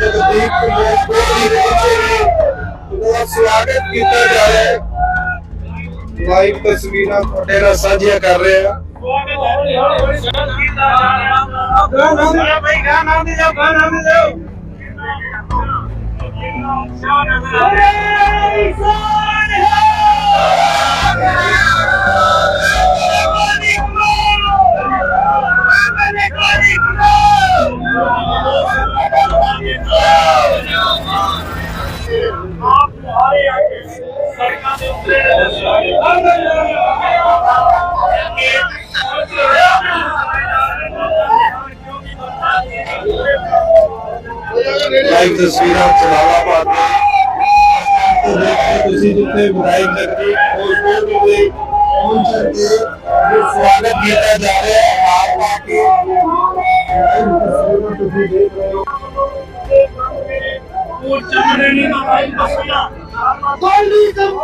ਜਗਦੀਪ ਕੁਮਾਰ ਕੋਹਲੀ ਦੇ ਦਾ ਸਵਾਗਤ ਕੀਤਾ ਜਾ ਰਿਹਾ ਹੈ। ਲਾਈਵ ਤਸਵੀਰਾਂ ਤੁਹਾਡੇ ਨਾਲ ਸਾਂਝੀਆਂ ਕਰ ਰਹੇ ਹਾਂ। ਲਾਈਵ ਤਸਵੀਰਾਂ ਜਲਾਲਾਬਾਦ ਦੇ ਤੁਸੀਂ ਜਿੱਥੇ ਵਿਧਾਇਕ ਜਗਦੀਪ ਕੋਲ ਦੇ ਪਹੁੰਚਣ ਤੇ ਇਹ ਸਵਾਗਤ ਕੀਤਾ ਜਾ ਰਿਹਾ ਹੈ ਆਪ ਪਾ ਕੇ ਲਾਈਵ ਤਸਵੀਰਾਂ ਤੁਸੀਂ ਦੇਖ ਰਹੇ ਹੋ ਗੋਲੀ ਐਮਐਲਏ ਸਾਹਿਬ ਐਮਐਲਏ ਸਾਹਿਬ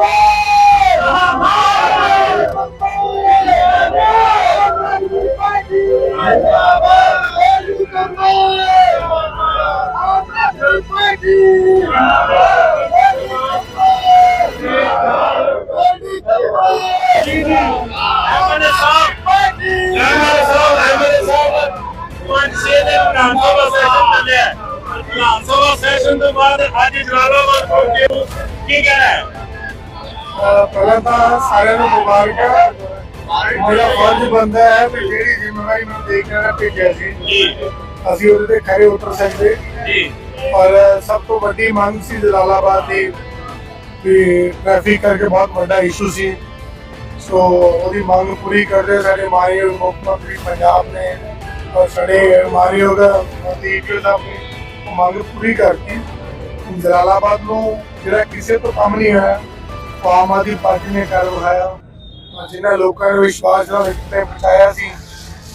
ਐਮਐਲਏ ਸਾਹਿਬ ਪੰਜ ਛੇ ਦਿਨ ਵਿਧਾਨ ਸਭਾ ਸੈਸ਼ਨ ਤੋਂ ਬਾਅਦ ਅੱਜ ਜਲਾਲਾਬਾਦ ਪਹੁੰਚੇ ਹੋ ਕੀ ਕਹਿਣਾ ਹੈ ਪਹਿਲਾਂ ਤਾਂ ਸਾਰਿਆਂ ਨੂੰ ਮੁਬਾਰਕਾਂ ਮੇਰਾ ਫਰਜ਼ ਬੰਦਾ ਹੈ ਕਿ ਜਿਹੜੀ ਜ਼ਿੰਮੇਵਾਰੀ ਮੈਨੂੰ ਦੇ ਕੇ ਭੇਜਿਆ ਸੀ ਅਸੀਂ ਉਹਦੇ ਤੇ ਖਰੇ ਉਤਰ ਸਕਦੇ ਜੀ ਪਰ ਸਭ ਤੋਂ ਵੱਡੀ ਮੰਗ ਸੀ ਜਲਾਲਾਬਾਦ ਦੀ ਕਿ ਟ੍ਰੈਫਿਕ ਕਰਕੇ ਬਹੁਤ ਵੱਡਾ ਇਸ਼ੂ ਸੀ। ਸੋ ਉਹਦੀ ਮੰਗ ਪੂਰੀ ਕਰਦੇ ਸਾਡੇ ਮਾਨਯੋਗ ਮੁੱਖ ਮੰਤਰੀ ਪੰਜਾਬ ਨੇ ਔਰ ਸਾਡੇ ਮਾਨਯੋਗ ਮੋਦੀ ਸਾਹਿਬ ਨੇ ਉਹ ਮੰਗ ਪੂਰੀ ਕਰਤੀ। ਜਲਾਲਾਬਾਦ ਨੂੰ ਜਿਹੜਾ ਕਿਸੇ ਤੋਂ ਕੰਮ ਨਹੀਂ ਹੋਇਆ, ਉਹ ਆਮ ਆਦਮੀ ਪਾਰਟੀ ਨੇ ਕਰ ਵਿਖਾਇਆ ਔਰ ਜਿਨ੍ਹਾਂ ਲੋਕਾਂ ਨੂੰ ਵਿਸ਼ਵਾਸ ਨਾਲ ਇੱਥੇ ਪਹੁੰਚਾਇਆ ਸੀ,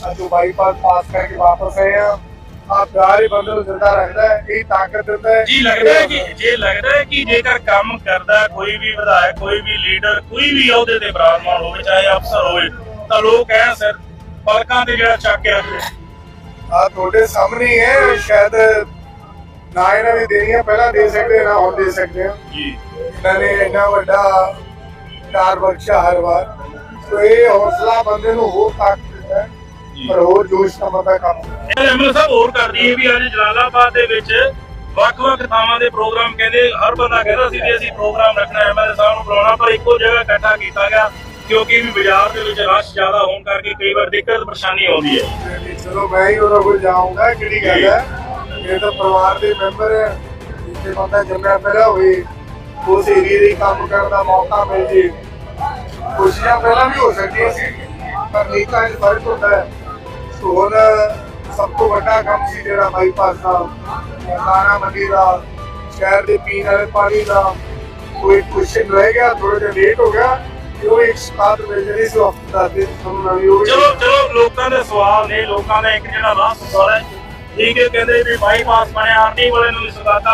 ਅੱਜ ਉਹ ਬਾਈਪਾਸ ਪਾਸ ਕਰਕੇ ਵਾਪਸ ਆਏ ਆ। ਹੀ ਬੰਦੇ ਨੂੰ ਜ਼ਿੰਦਾ ਰੱਖਦਾ ਹੈ ਇਹ ਤਾਕਤ ਦਿੰਦਾ ਹੈ। ਜੀ ਲੱਗਦਾ ਹੈ ਕਿ ਜੇ ਲੱਗਦਾ ਹੈ ਕਿ ਜੇਕਰ ਕੰਮ ਕਰਦਾ ਕੋਈ ਵੀ ਵਿਧਾਇਕ ਕੋਈ ਵੀ ਲੀਡਰ ਕੋਈ ਵੀ ਅਹੁਦੇ ਤੇ ਬਰਾਜਮਾਨ ਹੋਵੇ ਚਾਹੇ ਅਫਸਰ ਹੋਵੇ ਤਾਂ ਲੋਕ ਕਹਿਣ ਸਰ ਪਲਕਾਂ ਤੇ ਜਿਹੜਾ ਚੱਕ ਕੇ ਰੱਖਦੇ ਆ ਤੁਹਾਡੇ ਸਾਹਮਣੇ ਹੀ ਸ਼ਾਇਦ ਨਾ ਇਹਨਾਂ ਨੇ ਦੇਣੀਆਂ ਪਹਿਲਾਂ ਦੇ ਸਕਦੇ ਨਾ ਹੁਣ ਦੇ ਸਕਦੇ ਆ ਜੀ। ਇਹਨਾਂ ਨੇ ਇੰਨਾ ਵੱਡਾ ਪਿਆਰ ਬਖਸ਼ਿਆ ਹਰ ਵਾਰ। ਸੋ ਇਹ ਹੌਸਲਾ ਬੰਦੇ ਨੂੰ ਹੋਰ ਤਾਕਤ ਦਿੰਦਾ ਹੈ। ਪਰ ਹੋਰ ਜੋਸ਼ ਦਾ ਬੰਦਾ ਕੰਮ ਕਰਦਾ। ਇਹ ਐਮਐਲ ਸਾਹਿਬ ਹੋਰ ਕਰਦੀ ਹੈ ਵੀ ਅੱਜ ਜਲਾਲਾਬਾਦ ਦੇ ਵਿੱਚ ਵੱਖ-ਵੱਖ ਥਾਵਾਂ ਦੇ ਪ੍ਰੋਗਰਾਮ ਕਹਿੰਦੇ ਹਰ ਬੰਦਾ ਕਹਿੰਦਾ ਸੀ ਵੀ ਅਸੀਂ ਪ੍ਰੋਗਰਾਮ ਰੱਖਣਾ ਐਮਐਲ ਸਾਹਿਬ ਨੂੰ ਬੁਲਾਉਣਾ ਪਰ ਇੱਕੋ ਜਗ੍ਹਾ ਇਕੱਠਾ ਕੀਤਾ ਗਿਆ ਕਿਉਂਕਿ ਵੀ ਬਾਜ਼ਾਰ ਦੇ ਵਿੱਚ ਰਸ਼ ਜ਼ਿਆਦਾ ਹੋਣ ਕਰਕੇ ਕਈ ਵਾਰ ਦਿੱਕਤ ਪਰੇਸ਼ਾਨੀ ਆਉਂਦੀ ਹੈ। ਹੈ ਤੇ ਚਲੋ ਮੈਂ ਹੀ ਉਹਨਾਂ ਕੋਲ ਜਾਊਂਗਾ ਕਿਹੜੀ ਗੱਲ ਹੈ? ਇਹ ਤਾਂ ਪਰਿਵਾਰ ਦੇ ਮੈਂਬਰ ਹੈ ਜਿੱਥੇ ਬੰਦਾ ਜੰਮਿਆ ਪਹਿਲਾਂ ਹੋਵੇ ਉਸ ਏਰੀਏ ਦੇ ਕੰਮ ਕਰਨ ਦਾ ਮੌਕਾ ਮਿਲ ਜੇ। ਖੁਸ਼ੀਆਂ ਪਹਿਲਾਂ ਵੀ ਹੋ ਸਕਦੀਆਂ ਸੀ ਪਰ ਨੀਕਾਂ 'ਚ ਫ਼ਰਕ ਹੁੰਦਾ ਹੈ। ਸੋ ਸਭ ਤੋਂ ਵੱਡਾ ਕੰਮ ਸੀ ਜਿਹੜਾ ਬਾਈਪਾਸ ਦਾ ਦਾਣਾ ਮੰਡੀ ਦਾ, ਸ਼ਹਿਰ ਦੇ ਪੀਣ ਵਾਲੇ ਪਾਣੀ ਦਾ। ਕੋਈ ਕੁਐਸਚਨ ਰਹਿ ਗਿਆ ਥੋੜਾ ਜਿਹਾ ਲੇਟ ਹੋ ਗਿਆ ਉਹ ਇੱਕ ਸਾਥ ਜਿਹੜੀ ਸੀ ਹਫ਼ਤੇ ਦਾ ਤੁਹਾਨੂੰ ਨਵੀਂ ਹੋ ਗਈ ਚਲੋ ਚਲੋ, ਲੋਕਾਂ ਦੇ ਸਵਾਲ ਨੇ, ਲੋਕਾਂ ਦਾ ਇੱਕ ਜਿਹੜਾ ਰਾਹ ਸਵਾਲ ਹੈ, ਠੀਕ ਹੈ, ਕਹਿੰਦੇ ਵੀ ਬਾਈਪਾਸ ਬਣਿਆ, ਆਰਟੀ ਵਾਲੇ ਨੂੰ ਵੀ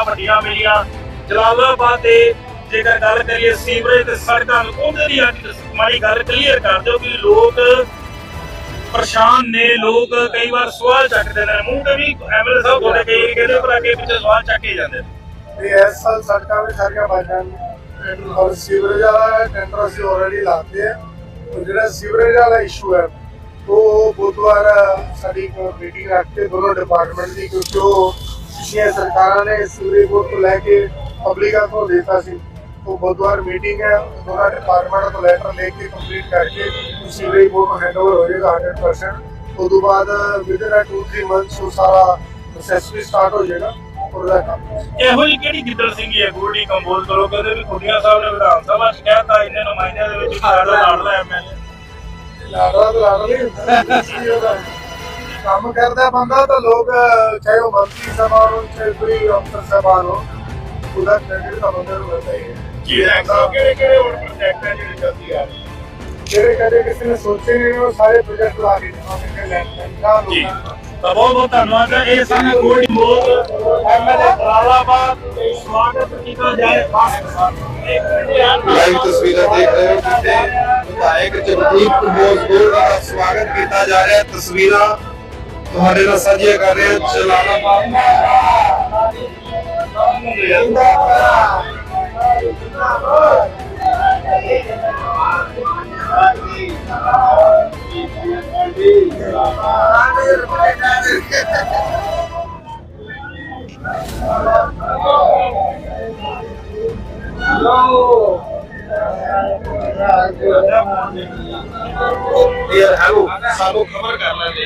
ਵੱਡੀਆਂ ਮਿਲੀਆਂ। ਜਲਾਲਾਬਾਦ ਦੇ ਜੇਕਰ ਗੱਲ ਕਰੀਏ ਸੀਵਰੇਜ ਤੇ ਸੜਕਾਂ ਨੂੰ, ਉਹਦੇ ਦੀ ਅੱਜ ਮਾੜੀ ਗੱਲ ਕਲੀਅਰ ਕਰ ਦਿਓ ਕਿ ਲੋਕ ਪਰੇਸ਼ਾਨ ਨੇ ਲੋਕ ਕਈ ਵਾਰ ਸਵਾਲ ਚੱਕਦੇ ਨੇ। ਮੂੰਹ ਤੇ ਵੀ ਐਮਐਲਏ ਸਾਹਿਬ ਤੁਹਾਡੇ ਕਈ ਕਹਿੰਦੇ ਪਰ ਅੱਗੇ ਪਿੱਛੇ ਸਵਾਲ ਚੱਕੇ ਜਾਂਦੇ ਨੇ। ਤੇ ਇਸ ਸਾਲ ਸੜਕਾਂ ਵੀ ਸਾਰੀਆਂ ਬਣ ਔਰ ਸੀਵਰੇਜ ਵਾਲਾ ਟੈਂਡਰ ਅਸੀਂ ਆਲਰੇਡੀ ਲਾਤੇ ਹੈ ਜਿਹੜਾ ਸੀਵਰੇਜ ਵਾਲਾ ਇਸ਼ੂ ਹੈ, ਉਹ ਬੁੱਧਵਾਰ ਸਾਡੀ ਮੀਟਿੰਗ ਰੱਖ ਕੇ ਦੋਨੋਂ ਡਿਪਾਰਟਮੈਂਟ ਦੀ, ਕਿਉਂਕਿ ਉਹ ਪਿਛਲੀਆਂ ਸਰਕਾਰਾਂ ਨੇ ਸੀਵਰੇਜ ਬੋਰਡ ਤੋਂ ਲੈ ਕੇ ਪਬਲਿਕਾਂ ਤੋਂ ਦਿੱਤਾ ਸੀ। ਉਹ ਬੁੱਧਵਾਰ ਮੀਟਿੰਗ ਹੈ ਦੋਨਾਂ ਡਿਪਾਰਟਮੈਂਟ ਤੋਂ ਲੈਟਰ ਲੈ ਕੇ ਕੰਪਲੀਟ ਕਰਕੇ ਸੀਵਰੇਜ ਬੋਰਡ ਨੂੰ ਹੈਂਡਓਵਰ ਹੋ ਜਾਏਗਾ 100% ਉਸ ਤੋਂ ਬਾਅਦ ਵਿਦਨ 2-3 ਮੰਥਸ ਉਹ ਸਾਰਾ ਪ੍ਰੋਸੈਸ ਵੀ ਸਟਾਰਟ ਹੋ ਜਾਏਗਾ ਉਹਦਾ ਕੰਮ ਇਹੋ ਜਿਹੀ ਕਿਹੜੀ ਗਿੱਦੜ ਸਿੰਘੀ ਹੈ ਗੋਲਡੀ ਕੰਬੋਜ ਕਰੋ? ਕਹਿੰਦੇ ਵੀ ਖੁੱਡੀਆਂ ਸਾਹਿਬ ਨੇ ਵਿਧਾਨ ਸਭਾ ਚ ਕਹਿਤਾ ਇੰਨੇ ਨੁਮਾਇੰਦਿਆਂ ਦੇ ਵਿੱਚ ਸਾਡਾ ਲਾੜਦਾ ਐਮਐਲਏ ਲਾੜਾ ਤਾਂ ਲਾੜਾ ਨਹੀਂ ਹੁੰਦਾ। ਕੰਮ ਕਰਦਾ ਬੰਦਾ ਤਾਂ ਲੋਕ ਚਾਹੇ ਉਹ ਮੰਤਰੀ ਸਭਾ ਹੋ ਚਾਹੇ ਕੋਈ ਅਫਸਰ ਸਭਾ ਹੋ ਉਹਦਾ ਕ੍ਰੈਡਿਟ ਤਾਂ ਬੰਦੇ ਨੂੰ ਮਿਲਦਾ ਹੀ ਹੈ। ਜੀ। ਕਿਹੜੇ ਕਿਹੜੇ ਹੋਰ ਪ੍ਰੋਜੈਕਟ ਹੈ ਜਿਹੜੇ ਜਲਦੀ ਆ ਰਹੇ ਜਿਹੜੇ ਕਦੇ ਕਿਸੇ ਨੇ ਸੋਚੇ ਨਹੀਂ ਉਹ ਸਾਰੇ ਪ੍ਰੋਜੈਕਟ ਲਾ ਕੇ ਦਿਖਾਉਂਦੇ ਲੈਂਦਾ ਜੀ ਤਾਂ ਬਹੁਤ ਬਹੁਤ ਧੰਨਵਾਦ ਹੈ। ਇਹ ਸਨ ਗੋਲਡੀ ਮੋਗ ਐਮਐਲਏ ਜਲਾਲਾਬਾਦ ਸਵਾਗਤ ਕੀਤਾ ਜਾਏ। ਲਾਈਵ ਤਸਵੀਰਾਂ ਦੇਖ ਰਹੇ ਹੋ ਜਿੱਥੇ ਵਿਧਾਇਕ ਜਗਦੀਪ ਕੰਬੋਜ ਗੋਲਡੀ ਦਾ ਸਵਾਗਤ ਕੀਤਾ ਜਾ ਰਿਹਾ ਤਸਵੀਰਾਂ ਤੁਹਾਡੇ ਨਾਲ ਸਾਂਝੀਆਂ ਕਰ ਰਹੇ ਹਾਂ। ਜਲਾਲਾਬਾਦ ਯਾਰ ਹੈਲੋ ਸਾਨੂੰ ਖਬਰ ਕਰ ਲੈਂਦੇ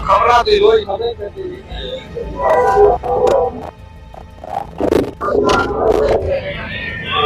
ਖਬਰਾਂ ਦੇ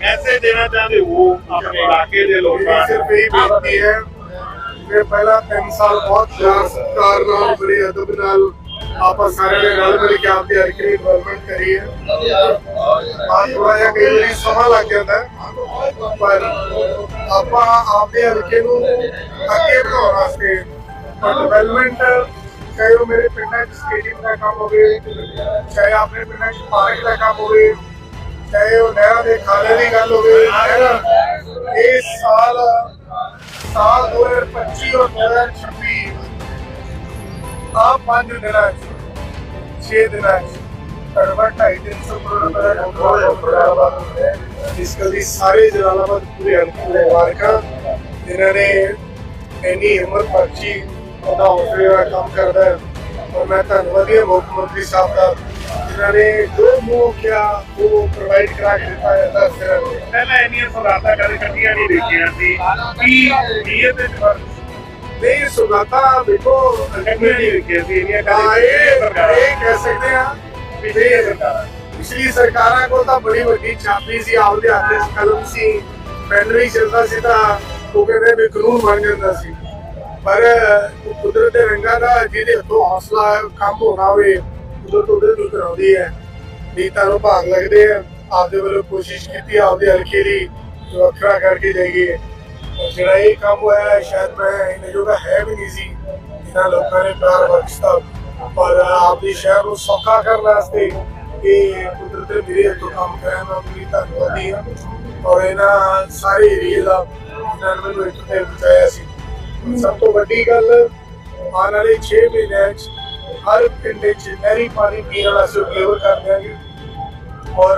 ਮੈਸੇਜ ਦੇਣਾ ਚਾਹੁੰਦੇ ਹੋ ਆਪਣੇ ਇਲਾਕੇ ਦੇ ਲੋਕਾਂ ਮੇਰੀ ਸਿਰਫ ਇਹ ਬੇਨਤੀ ਹੈ ਕਿ ਪਹਿਲਾ 3 ਸਾਲ ਬਹੁਤ ਪਿਆਰ ਸਤਿਕਾਰ ਨਾਲ ਬੜੇ ਅਦਬ ਨਾਲ ਆਪਾਂ ਸਾਰਿਆਂ ਨੇ ਰਲ ਮਿਲ ਕੇ ਆਪਦੀ ਹਲਕੇ ਦੀ ਡਿਵੈਲਪਮੈਂਟ ਕਰੀ ਹੈ ਆ ਥੋੜਾ ਜਿਹਾ ਕਈ ਵਾਰੀ ਸਮਾਂ ਲੱਗ ਜਾਂਦਾ ਹੈ, ਪਰ ਆਪਾਂ ਆਪਦੇ ਹਲਕੇ ਨੂੰ ਅੱਗੇ ਵਧਾਉਣ ਵਾਸਤੇ ਡਿਵੈਲਪਮੈਂਟ ਚਾਹੇ ਉਹ ਮੇਰੇ ਪਿੰਡਾਂ 'ਚ ਸਟੇਡੀਅਮ ਦਾ ਕੰਮ ਹੋਵੇ, ਚਾਹੇ ਆਪਣੇ ਪਿੰਡਾਂ 'ਚ ਪਾਰਕ ਦਾ ਕੰਮ ਹੋਵੇ, ਚਾਹੇ ਉਹ ਨਹਿਰਾਂ ਦੇ ਖਾਲੇ ਦੀ ਗੱਲ ਹੋਵੇ ਨਹਿਰਾਂ ਇਸ ਸਾਲ ਸਾਲ 2025 ਔਰ 2026 ਆ ਪੰਜ ਦਿਨਾਂ ਚ 6 ਦਿਨਾਂ ਚ ਕਰਵਾ ਢਾਈ ਤਿੰਨ ਸੌ ਕਰੋੜ ਰੁਪਏ ਦਾ ਕੰਟਰੋਲ ਜਲਾਲਾਬਾਦ ਹੈ ਇਸ ਕਦੀ ਸਾਰੇ ਜਲਾਲਾਬਾਦ ਪੂਰੇ ਹਲਕੇ ਦੇ ਵਾਰਕਾ ਜਿਨ੍ਹਾਂ ਨੇ ਇੰਨੀ ਹਿੰਮਤ ਬਖਸ਼ੀ ਉਹਦਾ ਹੌਸਲੇ ਦਾ ਕੰਮ ਕਰਦਾ ਹੈ ਔਰ ਮੈਂ ਧੰਨਵਾਦੀ ਹਾਂ ਮੁੱਖ ਮੰਤਰੀ ਸਾਹਿਬ ਦਾ ਜਿਨ੍ਹਾਂ ਨੇ ਜੋ ਮੂੰਹ ਕਿਹਾ ਉਹ ਪ੍ਰੋਵਾਈਡ ਕਰਾ ਕੇ ਦਿੱਤਾ ਹੈ ਦਸ ਦਿਨਾਂ ਵਿੱਚ ਪਹਿਲਾਂ ਇੰਨੀਆਂ ਸੌਗਾਤਾਂ ਕਦੇ ਕੱਟੀਆਂ ਨਹੀਂ ਦੇਖੀਆਂ ਸੀ ਕੀ ਨੀਅਤ ਦੇ ਫ਼ਰਕ ਨਹੀਂ ਸੁਗਾਤਾ ਦੇਖੋ। ਕੱਟੀਆਂ ਨਹੀਂ ਦੇਖੀਆਂ ਸੀ ਇੰਨੀਆਂ ਹਾਂ ਕਦੇ ਇਹ ਸਰਕਾਰਾਂ ਇਹ ਕਹਿ ਸਕਦੇ ਆ ਪਿਛਲੀ ਸਰਕਾਰਾਂ ਪਿਛਲੀ ਸਰਕਾਰਾਂ ਕੋਲ ਤਾਂ ਬੜੀ ਵੱਡੀ ਚਾਬੀ ਸੀ ਆਪਦੇ ਹੱਥ 'ਚ ਕਲਮ ਸੀ। ਪੈਨ ਵੀ ਚੱਲਦਾ ਸੀ ਤਾਂ ਉਹ ਕਹਿੰਦੇ ਵੀ ਕਾਨੂੰਨ ਬਣ ਜਾਂਦਾ ਸੀ। ਪਰ ਕੁਦਰਤ ਦੇ ਰੰਗਾਂ ਦਾ ਜਿਹਦੇ ਹੱਥੋਂ ਹੌਸਲਾ ਹੈ, ਕੰਮ ਹੋਣਾ ਹੋਵੇ ਕੁਦਰਤ ਨੂੰ ਕਰਾਉਂਦੀ ਹੈ। ਨੀਤਾਂ ਨੂੰ ਭਾਗ ਲੱਗਦੇ ਆ ਆਪਦੇ ਵੱਲੋਂ ਕੋਸ਼ਿਸ਼ ਕੀਤੀ ਆਪਦੇ ਹਲਕੇ ਦੀ ਵੱਖਰਾ ਕਰਕੇ ਜਾਈਏ। ਜਿਹੜਾ ਇਹ ਕੰਮ ਹੋਇਆ ਸ਼ਾਇਦ ਮੈਂ ਇਹਨੇ ਜੋਗਾ ਹੈ ਵੀ ਨਹੀਂ ਸੀ ਇਹਨਾਂ ਲੋਕਾਂ ਨੇ ਪਿਆਰ ਬਖਸ਼ਤਾ ਪਰ ਆਪਦੀ ਸ਼ਹਿਰ ਨੂੰ ਸੌਖਾ ਕਰਨ ਵਾਸਤੇ ਇਹ ਕੁਦਰਤ ਦੇ ਮੇਰੇ ਹੱਥੋਂ ਕੰਮ ਕਰਿਆ ਮੈਂ ਉਹਦੀ ਧੰਨਵਾਦੀ ਹਾਂ ਔਰ ਇਹਨਾਂ ਸਾਰੇ ਏਰੀਏ ਦਾ ਇਹਨਾਂ ਨੇ ਮੈਨੂੰ ਇੱਥੇ ਪਹੁੰਚਾਇਆ ਸੀ। ਸਭ ਤੋਂ ਵੱਡੀ ਗੱਲ, ਆਉਣ ਵਾਲੇ 6 ਮਹੀਨਿਆਂ 'ਚ ਹਰ ਪਿੰਡ 'ਚ ਨਹਿਰੀ ਪਾਣੀ ਪੀਣ ਵਾਲਾ ਸੁਵਿਧਾ ਕਰ ਦਿਆਂਗੇ। ਔਰ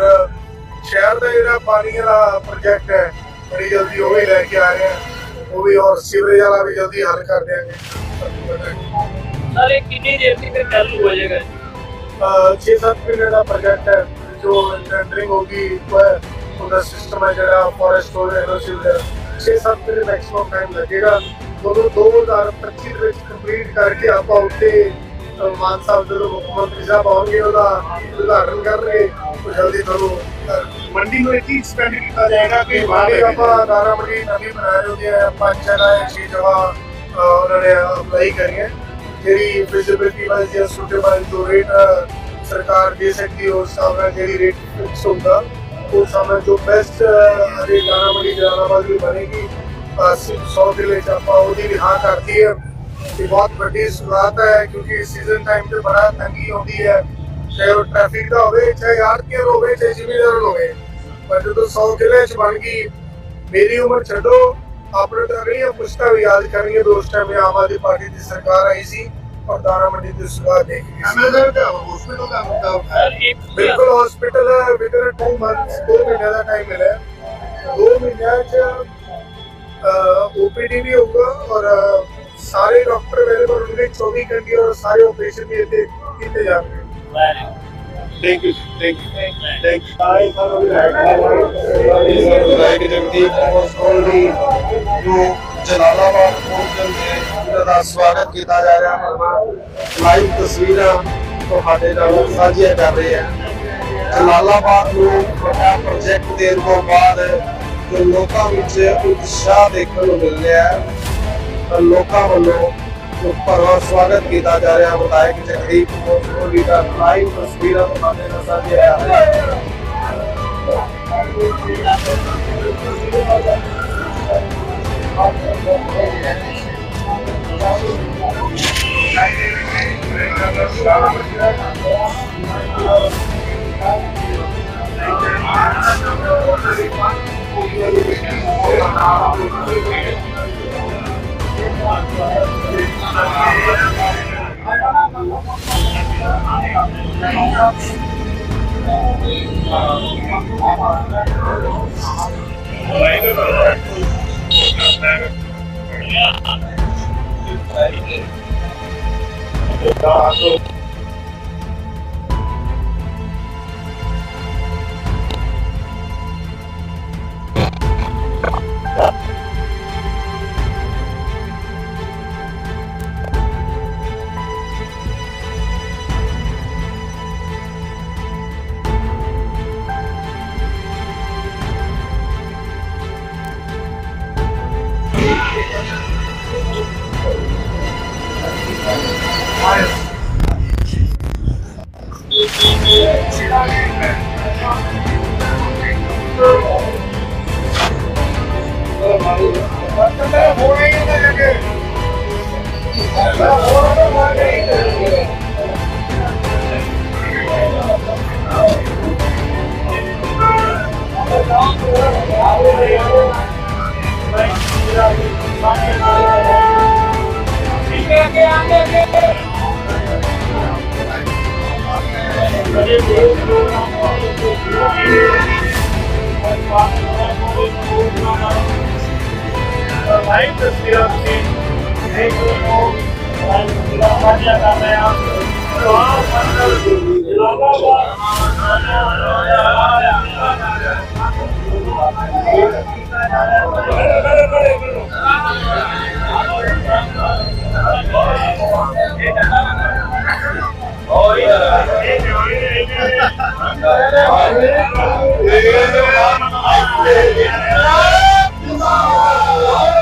ਸ਼ਹਿਰ ਦਾ ਜਿਹੜਾ ਪਾਣੀ ਵਾਲਾ ਪ੍ਰੋਜੈਕਟ ਹੈ, ਬੜੀ ਜਲਦੀ ਉਹ ਵੀ ਲੈ ਕੇ ਆ ਰਹੇ ਹਾਂ ਉਹ ਵੀ ਔਰ ਸੀਵਰੇਜ ਵਾਲਾ ਵੀ ਜਲਦੀ ਹੱਲ ਕਰ ਦਿਆਂਗੇ। ਸਰ ਇਹ ਕਿੰਨੀ ਦੇਰ ਤੱਕ ਚਾਲੂ ਹੋ ਜਾਏਗਾ 6-7 ਮਹੀਨੇ ਦਾ ਪ੍ਰੋਜੈਕਟ ਹੈ ਜੋ ਟੈਂਡਰਿੰਗ ਹੋਗੀ ਉਹ ਉਹਦਾ ਸਿਸਟਮ ਹੈ ਜਿਹੜਾ ਫੋਰੈਸਟ ਹੋ ਰਿਹਾ ਹੈ। 6-7 ਮਹੀਨੇ ਮੈਕਸਿਮਮ ਟਾਈਮ ਲੱਗੇਗਾ। ਜਦੋਂ 2025 ਦੇ ਵਿੱਚ ਕੰਪਲੀਟ ਕਰਕੇ ਆਪਾਂ ਉੱਤੇ ਮਾਨ ਸਾਹਿਬ ਜਦੋਂ ਮੁੱਖ ਮੰਤਰੀ ਸਾਹਿਬ ਆਉਣਗੇ ਉਹਦਾ ਉਦਘਾਟਨ ਕਰਨਗੇ ਉਹ ਜਲਦੀ ਤੁਹਾਨੂੰ ਮੰਡੀ ਨੂੰ ਇੱਕ ਐਕਸਪੈਂਡ ਕੀਤਾ ਜਾਏਗਾ ਕਿ ਮਾਲੀ ਆਪਾਂ ਦਾਰਾ ਮੰਡੀ ਨਵੀਂ ਬਣਾ ਰਹੇ ਹੁੰਦੇ ਆ ਪੰਜ ਜਗ੍ਹਾ ਹੈ ਛੇ ਜਗ੍ਹਾ ਉਹਨਾਂ ਨੇ ਅਪਲਾਈ ਕਰੀ ਹੈ ਜਿਹੜੀ ਫਿਜ਼ੀਬਿਲਿਟੀ ਵਾਈਜ਼ ਜਾਂ ਸੁਟੇਬਲ ਜੋ ਰੇਟ ਸਰਕਾਰ ਦੇ ਸਕਦੀ ਉਸ ਹਿਸਾਬ ਨਾਲ ਜਿਹੜੀ ਰੇਟ ਫਿਕਸ ਹੁੰਦਾ ਉਸ ਹਿਸਾਬ ਜੋ ਬੈਸਟ ਰੇਟ ਦਾਰਾ ਮੰਡੀ ਜਲਾਲਾਬਾਦ ਦੀ ਬਣੇਗੀ, ਅਸੀਂ 100 ਦੇ ਵਿੱਚ ਆਪਾਂ ਉਹਦੀ ਵੀ ਹਾਂ ਕਰਤੀ ਹੈ। ਇਹ ਬਹੁਤ ਵੱਡੀ ਸ਼ੁਰੂਆਤ ਹੈ, ਕਿਉਂਕਿ ਸੀਜ਼ਨ ਟਾਈਮ ਤੇ ਬੜਾ ਤੰਗੀ ਆਉਂਦੀ ਹੈ। ਚਾਹੇ ਉਹ ਟ੍ਰੈਫਿਕ ਦਾ ਹੋਵੇ, ਚਾਹੇ ਆਰਟੀਆਰ ਹੋਵੇ, ਚਾਹੇ ਜ਼ਿਮੀਦਾਰ ਹੋਵੇ। ਪਰ ਜਦੋਂ 100 ਕਿਲੇ ਚ ਬਣ ਗਈ, ਮੇਰੀ ਉਮਰ ਛੱਡੋ ਆਪਣੇ ਜਿਹੜੀਆਂ ਪੁਸਤਕਾਂ ਵੀ ਯਾਦ ਕਰਨੀਆਂ ਉਸ ਟਾਈਮ ਆਮ ਆਦਮੀ ਪਾਰਟੀ ਦੀ ਸਰਕਾਰ ਆਈ ਸੀ। ਔਰ ਦਾਣਾ ਮੰਡੀ ਦੀ ਸੁਗਾਤ ਦੇ ਗਈ ਐਮਐਲਆਰ ਦਾ ਹਸਪੀਟਲ ਦਾ ਮੁਕਾਬਲਾ ਬਿਲਕੁਲ ਹਸਪੀਟਲ ਵਿਦਨ 2 ਮੰਥਸ 2 ਮਹੀਨੇ ਦਾ ਟਾਈਮ ਮਿਲਿਆ। 2 ਮਹੀਨਿਆਂ ਚ ਓਪੀਡੀ ਵੀ ਹੋਊਗਾ ਔਰ ਸਾਰੇ ਡਾਕਟਰ ਅਵੇਲੇਬਲ ਹੋਣਗੇ। 24 ਘੰਟੇ ਔਰ ਸਾਰੇ ਆਪਰੇਸ਼ਨ ਵੀ ਇੱਥੇ ਕੀਤੇ ਜਾਣਗੇ। Thank you thank you thank you ਆਈ ਸਾਨੂੰ ਵਿਧਾਇਕ ਜੀ ਵਿਧਾਇਕ ਜਗਦੀਪ ਕੋਸੋਲ ਜੀ ਨੂੰ ਜਲਾਲਾਬਾਦ ਪਹੁੰਚਣ ਦੇ ਉਹਨਾਂ ਦਾ ਸਵਾਗਤ ਕੀਤਾ ਜਾ ਰਿਹਾ ਹੈ ਲਾਈਵ ਤਸਵੀਰਾਂ ਤੁਹਾਡੇ ਨਾਲ ਸਾਂਝੀਆਂ ਕਰ ਰਹੇ ਹਾਂ ਜਲਾਲਾਬਾਦ ਨੂੰ ਵੱਡਾ ਪ੍ਰੋਜੈਕਟ ਦੇਣ ਤੋਂ ਬਾਅਦ ਲੋਕਾਂ ਵਿੱਚ ਉਤਸ਼ਾਹ ਦੇਖਣ ਨੂੰ ਮਿਲ ਰਿਹਾ ਲੋਕਾਂ ਵੱਲੋਂ ਭਰਵਾਂ ਸਵਾਗਤ ਕੀਤਾ ਜਾ ਰਿਹਾ ਹੈ ਵਿਧਾਇਕ ਜਗਦੀਪ ਕੌਰ ਸੋਢੀ ਦਾ ਲਾਈਵ ਤਸਵੀਰਾਂ ਤੁਹਾਡੇ ਨਾਲ ਸਾਂਝੀਆਂ ਕਰ ਰਹੇ ਹਾਂ ਲਾਈਵ ਤਸਵੀਰਾਂ ਤੁਸੀਂ ਦੇਖ ਰਹੇ ਹੋ ਲਾਈਵ ਤਸਵੀਰਾਂ ਸਾਂਝੀਆਂ ਕਰ ਰਹੇ ਹਾਂ ਸਵਾਲ ਮੰਡਲ